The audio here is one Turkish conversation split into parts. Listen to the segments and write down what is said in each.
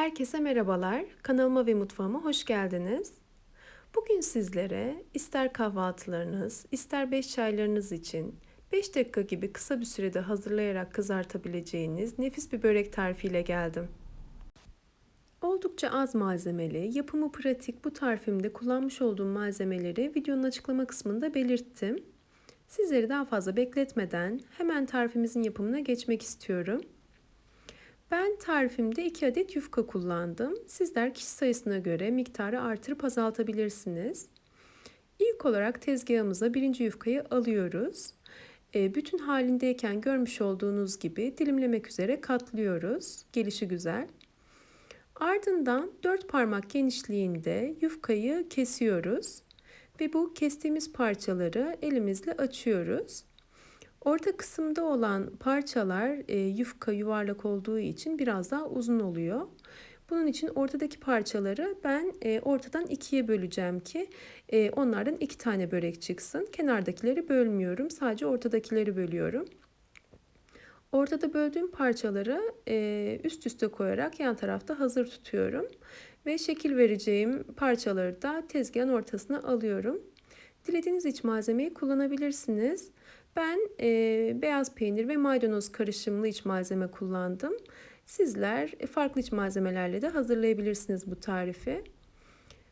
Herkese merhabalar. Kanalıma ve mutfağıma hoş geldiniz. Bugün sizlere ister kahvaltılarınız, ister beş çaylarınız için 5 dakika gibi kısa bir sürede hazırlayarak kızartabileceğiniz nefis bir börek tarifiyle geldim. Oldukça az malzemeli, yapımı pratik bu tarifimde kullanmış olduğum malzemeleri videonun açıklama kısmında belirttim. Sizleri daha fazla bekletmeden hemen tarifimizin yapımına geçmek istiyorum. Ben tarifimde 2 adet yufka kullandım. Sizler kişi sayısına göre miktarı artırıp azaltabilirsiniz. İlk olarak tezgahımıza birinci yufkayı alıyoruz. E, bütün halindeyken görmüş olduğunuz gibi dilimlemek üzere katlıyoruz. Gelişi güzel. Ardından 4 parmak genişliğinde yufkayı kesiyoruz. Ve bu kestiğimiz parçaları elimizle açıyoruz. Orta kısımda olan parçalar e, yufka yuvarlak olduğu için biraz daha uzun oluyor. Bunun için ortadaki parçaları ben e, ortadan ikiye böleceğim ki e, onlardan iki tane börek çıksın. Kenardakileri bölmüyorum. Sadece ortadakileri bölüyorum. Ortada böldüğüm parçaları e, üst üste koyarak yan tarafta hazır tutuyorum. Ve şekil vereceğim parçaları da tezgahın ortasına alıyorum. Dilediğiniz iç malzemeyi kullanabilirsiniz. Ben e, beyaz peynir ve maydanoz karışımlı iç malzeme kullandım. Sizler e, farklı iç malzemelerle de hazırlayabilirsiniz bu tarifi.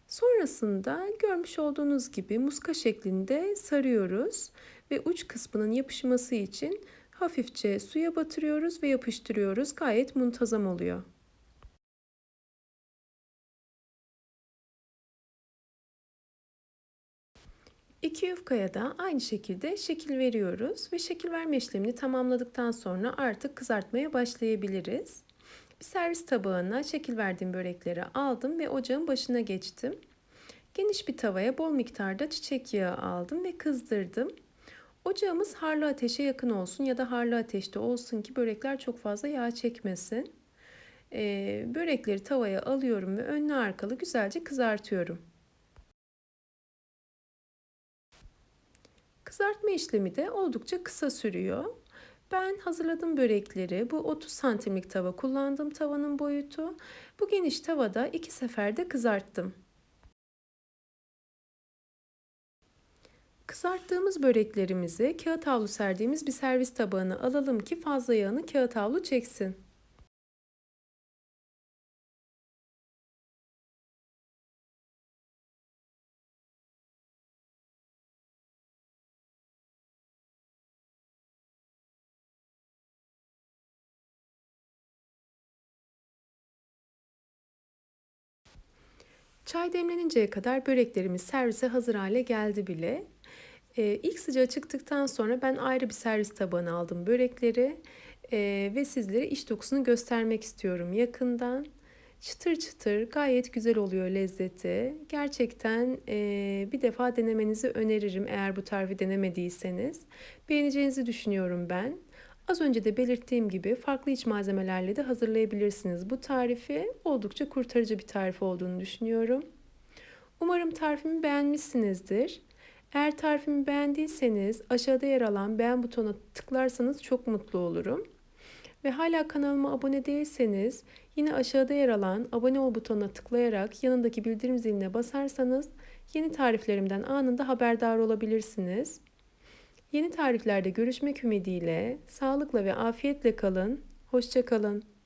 Sonrasında görmüş olduğunuz gibi muska şeklinde sarıyoruz ve uç kısmının yapışması için hafifçe suya batırıyoruz ve yapıştırıyoruz. Gayet muntazam oluyor. İki yufkaya da aynı şekilde şekil veriyoruz ve şekil verme işlemini tamamladıktan sonra artık kızartmaya başlayabiliriz. Bir servis tabağına şekil verdiğim börekleri aldım ve ocağın başına geçtim. Geniş bir tavaya bol miktarda çiçek yağı aldım ve kızdırdım. Ocağımız harlı ateşe yakın olsun ya da harlı ateşte olsun ki börekler çok fazla yağ çekmesin. Ee, börekleri tavaya alıyorum ve önlü arkalı güzelce kızartıyorum. Kızartma işlemi de oldukça kısa sürüyor. Ben hazırladığım börekleri bu 30 santimlik tava kullandım tavanın boyutu. Bu geniş tavada iki seferde kızarttım. Kızarttığımız böreklerimizi kağıt havlu serdiğimiz bir servis tabağına alalım ki fazla yağını kağıt havlu çeksin. Çay demleninceye kadar böreklerimiz servise hazır hale geldi bile. Ee, ilk sıcağı çıktıktan sonra ben ayrı bir servis tabağına aldım börekleri ee, ve sizlere iç dokusunu göstermek istiyorum yakından. Çıtır çıtır gayet güzel oluyor lezzeti. Gerçekten e, bir defa denemenizi öneririm eğer bu tarifi denemediyseniz. Beğeneceğinizi düşünüyorum ben. Az önce de belirttiğim gibi farklı iç malzemelerle de hazırlayabilirsiniz. Bu tarifi oldukça kurtarıcı bir tarif olduğunu düşünüyorum. Umarım tarifimi beğenmişsinizdir. Eğer tarifimi beğendiyseniz aşağıda yer alan beğen butonuna tıklarsanız çok mutlu olurum. Ve hala kanalıma abone değilseniz yine aşağıda yer alan abone ol butonuna tıklayarak yanındaki bildirim ziline basarsanız yeni tariflerimden anında haberdar olabilirsiniz. Yeni tariflerde görüşmek ümidiyle sağlıkla ve afiyetle kalın. Hoşçakalın.